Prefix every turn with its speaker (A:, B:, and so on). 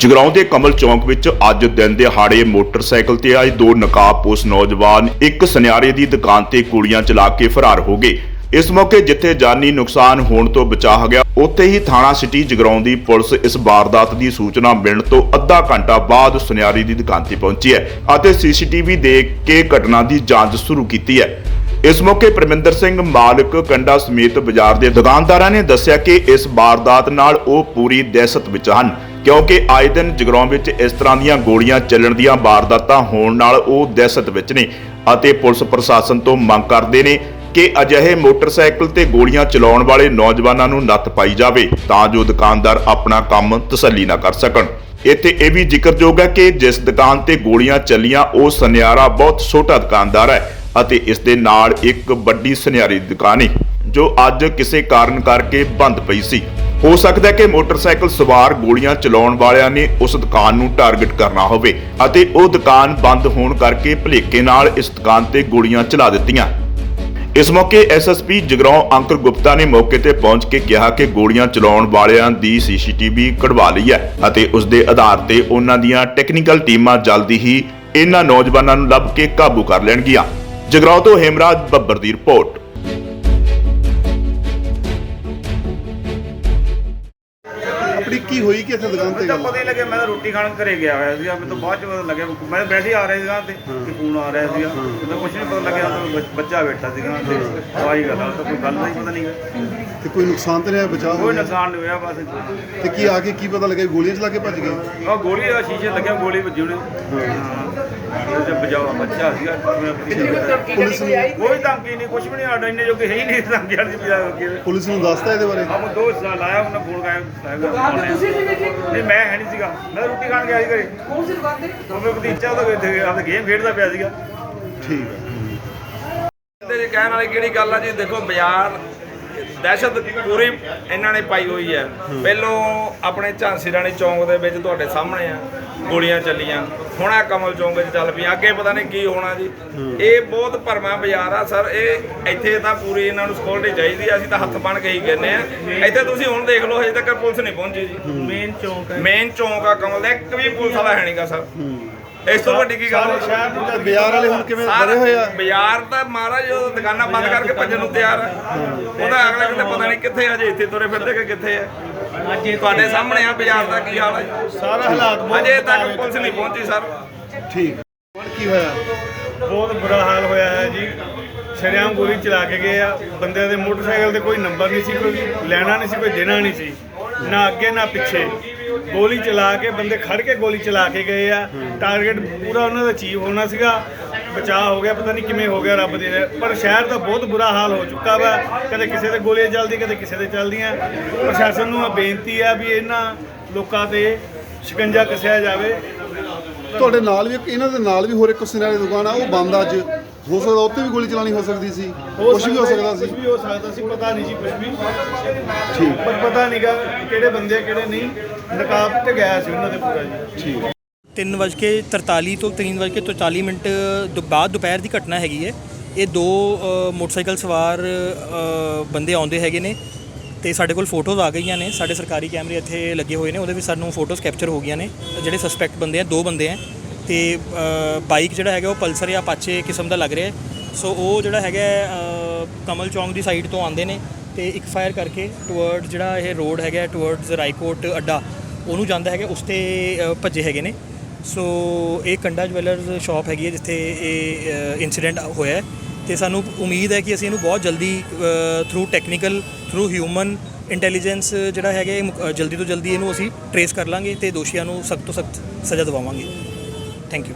A: ਜਗਰਾਉਂ ਦੇ ਕਮਲ ਚੌਂਕ ਵਿੱਚ ਅੱਜ ਦਿਨ ਦਿਹਾੜੇ ਮੋਟਰਸਾਈਕਲ ਤੇ ਆਏ ਦੋ ਨਕਾਬਪੋਸ਼ ਨੌਜਵਾਨ ਇੱਕ ਸੁਨਿਆਰੇ ਦੀ ਦੁਕਾਨ ਤੇ ਕੁੜੀਆਂ ਚਲਾ ਕੇ ਫਰਾਰ ਹੋ ਗਏ। ਇਸ ਮੌਕੇ ਜਿੱਥੇ ਜਾਨੀ ਨੁਕਸਾਨ ਹੋਣ ਤੋਂ ਬਚਾ ਗਿਆ, ਉੱਥੇ ਹੀ ਥਾਣਾ ਸਿਟੀ ਜਗਰਾਉਂ ਦੀ ਪੁਲਿਸ ਇਸ ਵਾਰਦਾਤ ਦੀ ਸੂਚਨਾ ਮਿਲਣ ਤੋਂ ਅੱਧਾ ਘੰਟਾ ਬਾਅਦ ਸੁਨਿਆਰੀ ਦੀ ਦੁਕਾਨ ਤੇ ਪਹੁੰਚੀ ਹੈ ਅਤੇ ਸੀਸੀਟੀਵੀ ਦੇਖ ਕੇ ਘਟਨਾ ਦੀ ਜਾਂਚ ਸ਼ੁਰੂ ਕੀਤੀ ਹੈ। ਇਸ ਮੌਕੇ ਪਰਮਿੰਦਰ ਸਿੰਘ ਮਾਲਕ ਕੰਡਾ ਸਮੇਤ ਬਾਜ਼ਾਰ ਦੇ ਦੁਕਾਨਦਾਰਾਂ ਨੇ ਦੱਸਿਆ ਕਿ ਇਸ ਵਾਰਦਾਤ ਨਾਲ ਉਹ ਪੂਰੀ ਦਹਿਸ਼ਤ ਵਿੱਚ ਹਨ। ਕਿਉਂਕਿ ਆਏ ਦਿਨ ਜਗਰਾਉਂ ਵਿੱਚ ਇਸ ਤਰ੍ਹਾਂ ਦੀਆਂ ਗੋਲੀਆਂ ਚੱਲਣ ਦੀਆਂ ਵਾਰਦਾਤਾਂ ਹੋਣ ਨਾਲ ਉਹ ਦਹਿਸ਼ਤ ਵਿੱਚ ਨੇ ਅਤੇ ਪੁਲਿਸ ਪ੍ਰਸ਼ਾਸਨ ਤੋਂ ਮੰਗ ਕਰਦੇ ਨੇ ਕਿ ਅਜਿਹੇ ਮੋਟਰਸਾਈਕਲ ਤੇ ਗੋਲੀਆਂ ਚਲਾਉਣ ਵਾਲੇ ਨੌਜਵਾਨਾਂ ਨੂੰ ਨੱਥ ਪਾਈ ਜਾਵੇ ਤਾਂ ਜੋ ਦੁਕਾਨਦਾਰ ਆਪਣਾ ਕੰਮ ਤਸੱਲੀ ਨਾ ਕਰ ਸਕਣ। ਇੱਥੇ ਇਹ ਵੀ ਜ਼ਿਕਰਯੋਗ ਹੈ ਕਿ ਜਿਸ ਦੁਕਾਨ ਤੇ ਗੋਲੀਆਂ ਚੱਲੀਆਂ, ਉਹ ਸੁਨਿਆਰਾ ਬਹੁਤ ਛੋਟਾ ਦੁਕਾਨਦਾਰ ਹੈ ਅਤੇ ਇਸ ਦੇ ਨਾਲ ਇੱਕ ਵੱਡੀ ਸੁਨਿਆਰੀ ਦੁਕਾਨ ਹੈ, ਜੋ ਅੱਜ ਕਿਸੇ ਕਾਰਨ ਕਰਕੇ ਬੰਦ ਪਈ ਸੀ। ਹੋ ਸਕਦਾ ਹੈ ਕਿ ਮੋਟਰਸਾਈਕਲ ਸਵਾਰ ਗੋਲੀਆਂ ਚਲਾਉਣ ਵਾਲਿਆਂ ਨੇ ਉਸ ਦੁਕਾਨ ਨੂੰ ਟਾਰਗੇਟ ਕਰਨਾ ਹੋਵੇ ਅਤੇ ਉਹ ਦੁਕਾਨ ਬੰਦ ਹੋਣ ਕਰਕੇ ਭਲੇਕੇ ਨਾਲ ਇਸ ਦੁਕਾਨ ਤੇ ਗੋਲੀਆਂ ਚਲਾ ਦਿੱਤੀਆਂ। ਇਸ ਮੌਕੇ ਐਸਐਸਪੀ ਜਗਰਾਉਂ ਅੰਕਰ ਗੁਪਤਾ ਨੇ ਮੌਕੇ ਤੇ ਪਹੁੰਚ ਕੇ ਕਿਹਾ ਕਿ ਗੋਲੀਆਂ ਚਲਾਉਣ ਵਾਲਿਆਂ ਦੀ ਸੀਸੀਟੀਵੀ ਕਢਵਾ ਲਈ ਹੈ ਅਤੇ ਉਸ ਦੇ ਆਧਾਰ ਤੇ ਉਹਨਾਂ ਦੀਆਂ ਟੈਕਨੀਕਲ ਟੀਮਾਂ ਜਲਦੀ ਹੀ ਇਹਨਾਂ ਨੌਜਵਾਨਾਂ ਨੂੰ ਲੱਭ ਕੇ ਕਾਬੂ ਕਰ ਲੈਣਗੀਆਂ। ਜਗਰਾਉਂ ਤੋਂ ਹੇਮਰਾਜ ਬੱਬਰ ਦੀ ਰਿਪੋਰਟ।
B: ਕੀ ਹੋਈ ਕਿ ਇੱਥੇ ਦੁਕਾਨ ਤੇ
C: ਮੈਨੂੰ ਤਾਂ
B: ਗੱਲ
C: ਪਤਾ ਹੀ ਲੱਗਿਆ ਮੈਂ ਤਾਂ ਰੋਟੀ ਖਾਣ ਘਰੇ ਗਿਆ ਹੋਇਆ ਸੀਗਾ ਮੈਨੂੰ ਤਾਂ ਬਾਅਦ ਚ ਪਤਾ ਲੱਗਿਆ ਮੈਂ ਵੈਸੇ ਹੀ ਆ ਰਿਹਾ ਸੀਗਾ ਤੇ ਕਿ ਫੋਨ ਆ ਰਿਹਾ ਸੀਗਾ ਮੈਨੂੰ ਕੁਝ ਨਹੀਂ ਪਤਾ ਲੱਗਿਆ ਬੱਚ- ਬੱਚਾ ਬੈਠਾ ਸੀਗਾ ਤੇ ਆਹੀ ਗੱਲ ਆ ਤਾਂ ਕੋਈ ਗੱਲ ਦਾ ਹੀ ਪਤਾ ਨਹੀਂ ਗਾ।
B: ਤੇ ਕੋਈ ਨੁਕਸਾਨ ਤੇ ਨਹੀਂ ਹੋਇਆ ਬਚਾਅ ਹੋ
C: ਕੋਈ
B: ਗਿਆ
C: ਨੁਕਸਾਨ ਨਹੀਂ ਹੋਇਆ ਬਸ
B: ਤੇ ਕੀ ਆ ਕੇ ਕੀ ਪਤਾ ਲੱਗਿਆ ਗੋਲੀਆਂ ਚਲਾ ਕੇ ਭੱਜ ਗਏ?
C: ਆ ਗੋਲੀ ਦਾ ਸ਼ੀਸ਼ੇ ਲੱਗਿਆ ਗੋਲੀ ਵੱਜੀ ਉਹਨੇ। ਹਾਂ। ਤੇ ਬਜਾਵਾ ਬੱਚਾ ਸੀਗਾ।
B: ਪੁਲਿਸ ਨੂੰ
C: ਕੋਈ ਧਮਕੀ ਨਹੀਂ ਕੁਝ ਵੀ ਨਹੀਂ ਆਡਾ ਇੰਨੇ ਜੋਗੇ ਹੈ ਹੀ ਨਹੀਂ ਧਮਕੀ ਵੀ ਆ ਕੇ।
B: ਪੁਲਿਸ ਨੂੰ ਦੱਸਤਾ ਇਹਦੇ ਬਾਰੇ?
C: ਆਪ ਦੋ ਸਾਲ ਆਇਆ ਉਹਨੇ ਫੋਨ ਕਾਇਆ ਨਹੀਂ ਮੈਂ ਹੈ ਨਹੀਂ ਸੀਗਾ। ਮੈਂ ਰੋਟੀ ਖਾਣ ਗਿਆ ਸੀ ਘਰੇ।
D: ਕੌਣ ਸੀ ਦੁਕਾਨ ਤੇ?
C: ਉਹ ਮੇਰਾ ਭਤੀਜਾ ਤਾਂ ਆਪਦਾ ਗੇਮ ਖੇਡਦਾ ਪਿਆ ਸੀਗਾ।
B: ਠੀਕ ਹੈ
E: ਤੇ ਜੀ ਕਹਿਣ ਵਾਲੀ ਕਿਹੜੀ ਗੱਲ ਆ ਜੀ ਦੇਖੋ ਬਾਜ਼ਾਰ ਦਹਿਸ਼ਤ ਪੂਰੀ ਇਹਨਾਂ ਨੇ ਪਾਈ ਹੋਈ ਹੈ। ਪਹਿਲੋਂ ਆਪਣੇ ਝਾਂਸੀ ਰਾਣੀ ਚੌਂਕ ਦੇ ਵਿੱਚ ਤੁਹਾਡੇ ਸਾਹਮਣੇ ਆ ਗੋਲੀਆਂ ਚੱਲੀਆਂ। ਹੁਣ ਆ ਕਮਲ ਚੌਂਕ ਵਿੱਚ ਚੱਲ ਪਈਆਂ ਅੱਗੇ ਪਤਾ ਨਹੀਂ ਕੀ ਹੋਣਾ ਜੀ। ਇਹ ਬਹੁਤ ਭਰਮਾ ਬਾਜ਼ਾਰ ਆ ਸਰ ਇਹ ਇੱਥੇ ਤਾਂ ਪੂਰੀ ਇਹਨਾਂ ਨੂੰ ਸਕਿਉਰਟੀ ਚਾਹੀਦੀ ਆ ਅਸੀਂ ਤਾਂ ਹੱਥ ਬਣ ਕੇ ਹੀ ਕਹਿੰਦੇ ਆ। ਇੱਥੇ ਤੁਸੀਂ ਹੁਣ ਦੇਖ ਲਓ ਹਜੇ ਤੱਕ ਪੁਲਿਸ ਨਹੀਂ ਪਹੁੰਚੀ ਜੀ।
C: ਮੇਨ ਚੌਂਕ
E: ਮੇਨ ਚੌਂਕ ਆ ਕਮਲ ਦਾ ਇੱਕ ਵੀ ਪੁਲਿਸ ਵਾਲਾ ਹੈ ਨਹੀਂਗਾ ਸਰ। ਇਸ ਤੋਂ ਵੱਡੀ ਕੀ ਗੱਲ ਹੈ
B: ਤੇ ਬਾਜ਼ਾਰ ਵਾਲੇ ਹੁਣ ਕਿਵੇਂ ਬੜੇ ਹੋਏ ਆ?
E: ਬਾਜ਼ਾਰ ਤਾਂ ਮਹਾਰਾਜ ਉਹ ਦੁਕਾਨਾਂ ਬੰਦ ਕਰਕੇ ਭੱਜਣ ਨੂੰ ਤਿਆਰ ਹੈ। ਉਹਦਾ ਅਗਲਾ ਕਿਤੇ ਪਤਾ ਨਹੀਂ ਕਿੱਥੇ ਆ ਜੇ ਇੱਥੇ ਤੁਰੇ ਫਿਰਦੇ ਕਿ ਕਿੱਥੇ ਆ। ਤੁਹਾਡੇ ਸਾਹਮਣੇ ਆ ਬਾਜ਼ਾਰ ਦਾ ਕੀ ਹਾਲ ਹੈ?
C: ਸਾਰਾ ਹਾਲਾਤ
E: ਅਜੇ ਤੱਕ ਪੁਲਿਸ ਨਹੀਂ ਪਹੁੰਚੀ ਸਰ।
B: ਠੀਕ। ਹੁਣ ਕੀ ਹੋਇਆ?
C: ਬਹੁਤ ਬੁਰਾ ਹਾਲ ਹੋਇਆ ਹੈ ਜੀ। ਸ਼ਰਿਆਮ ਗੋਲੀ ਚਲਾ ਕੇ ਗਏ ਆ। ਬੰਦੇ ਦੇ ਮੋਟਰਸਾਈਕਲ ਤੇ ਕੋਈ ਨੰਬਰ ਨਹੀਂ ਸੀ ਕੋਈ ਲੈਣਾ ਨਹੀਂ ਸੀ ਕੋਈ ਦੇਣਾ ਨਹੀਂ ਸੀ। ਨਾ ਅੱਗੇ ਨਾ ਪਿੱਛੇ। ਗੋਲੀ ਚਲਾ ਕੇ ਬੰਦੇ ਖੜ ਕੇ ਗੋਲੀ ਚਲਾ ਕੇ ਗਏ ਆ। ਟਾਰਗੇਟ ਪੂਰਾ ਉਹਨਾਂ ਦਾ ਅਚੀਵ ਹੋਣਾ ਸੀਗਾ। ਬਚਾਅ ਹੋ ਗਿਆ ਪਤਾ ਨਹੀਂ ਕਿਵੇਂ ਹੋ ਗਿਆ ਰੱਬ ਦੀ ਪਰ ਸ਼ਹਿਰ ਦਾ ਬਹੁਤ ਬੁਰਾ ਹਾਲ ਹੋ ਚੁੱਕਾ ਵਾ। ਕਦੇ ਕਿਸੇ ਦੇ ਗੋਲੀਆਂ ਚੱਲਦੀ ਕਦੇ ਕਿਸੇ ਦੇ ਚੱਲਦੀਆਂ। ਪ੍ਰਸ਼ਾਸਨ ਨੂੰ ਇਹ ਬੇਨਤੀ ਆ ਵੀ ਇਹਨਾਂ ਲੋਕਾਂ ਤੇ ਸ਼ਿਕੰਜਾ ਕੱਸਿਆ ਜਾਵੇ।
B: ਤੁਹਾਡੇ ਨਾਲ ਵੀ ਇਹਨਾਂ ਦੇ ਨਾਲ ਵੀ ਹੋਰ ਇੱਕ ਸੁਨਿਆਰੇ ਦੀ ਦੁਕਾਨ ਆ ਉਹ ਬੰਦ ਆ ਅੱਜ। ਹੋ ਸਕਦਾ ਉੱਤੇ ਵੀ ਗੋਲੀ ਚਲਾਣੀ ਹੋ ਸਕਦੀ ਸੀ। ਕੁਝ ਵੀ ਹੋ ਸਕਦਾ ਸੀ।
C: ਕੁਝ ਵੀ ਹੋ ਸਕਦਾ ਸੀ ਪਤਾ ਨਹੀਂ ਜੀ ਕੁਝ ਵੀ।
B: ਠੀਕ।
C: ਪਰ ਪਤਾ ਨਹੀਂਗਾ ਕਿਹੜੇ ਬੰਦੇ ਆ, ਕਿਹੜੇ ਨਹੀਂ। ਨਕਾਬ ਤੇ ਗਿਆ ਸੀ ਉਹਨਾਂ ਦੇ ਪੂਰਾ ਜੀ।
B: ਠੀਕ।
F: 3:43 ਤੋਂ 3:43 ਮਿੰਟ ਤੋਂ ਬਾਅਦ ਦੁਪਹਿਰ ਦੀ ਘਟਨਾ ਹੈਗੀ ਹੈ। ਇਹ ਦੋ ਮੋਟਰਸਾਈਕਲ ਸਵਾਰ ਬੰਦੇ ਆਉਂਦੇ ਹੈਗੇ ਨੇ ਤੇ ਸਾਡੇ ਕੋਲ ਫੋਟੋਜ਼ ਆ ਗਈਆਂ ਨੇ। ਸਾਡੇ ਸਰਕਾਰੀ ਕੈਮਰੇ ਇੱਥੇ ਲੱਗੇ ਹੋਏ ਨੇ, ਉਹਦੇ ਵਿੱਚ ਸਾਨੂੰ ਫੋਟੋਜ਼ ਕੈਪਚਰ ਹੋ ਗਈਆਂ ਨੇ। ਜਿਹੜੇ ਸਸਪੈਕਟ ਬੰਦੇ ਆ, ਦੋ ਬੰਦੇ ਆ ਤੇ ਬਾਈਕ ਜਿਹੜਾ ਹੈਗਾ ਉਹ ਪਲਸਰ ਜਾਂ ਪਾਚੇ ਕਿਸਮ ਦਾ ਲੱਗ ਰਿਹਾ ਸੋ ਉਹ ਜਿਹੜਾ ਹੈਗਾ ਕਮਲ ਚੌਂਕ ਦੀ ਸਾਈਡ ਤੋਂ ਆਉਂਦੇ ਨੇ ਤੇ ਇੱਕ ਫਾਇਰ ਕਰਕੇ ਟੁਵਰਡ ਜਿਹੜਾ ਇਹ ਰੋਡ ਹੈਗਾ ਟੁਵਰਡਸ ਰਾਈਕੋਟ ਅੱਡਾ, ਉਹਨੂੰ ਜਾਂਦਾ ਹੈਗਾ, ਉਸ ਤੇ ਭੱਜੇ ਹੈਗੇ ਨੇ। ਸੋ ਇਹ ਕੰਡਾ ਜਵੈਲਰਸ ਸ਼ਾਪ ਹੈਗੀ ਹੈ ਜਿੱਥੇ ਇਹ ਇਨਸੀਡੈਂਟ ਹੋਇਆ ਹੈ। ਤੇ ਸਾਨੂੰ ਉਮੀਦ ਹੈ ਕਿ ਅਸੀਂ ਇਹਨੂੰ ਬਹੁਤ ਜਲਦੀ through technical through human intelligence ਜਿਹੜਾ ਹੈਗਾ ਇਹ ਮੁਕ- ਜਲਦੀ ਤੋਂ ਜਲਦੀ ਇਹਨੂੰ ਅਸੀਂ ਟਰੇਸ ਕਰ ਲਾਂਗੇ ਤੇ ਦੋਸ਼ੀਆਂ ਨੂੰ ਸਖਤ ਤੋਂ ਸਖਤ ਸਜ਼ਾ ਦਿਵਾਵਾਂਗੇ। Thank you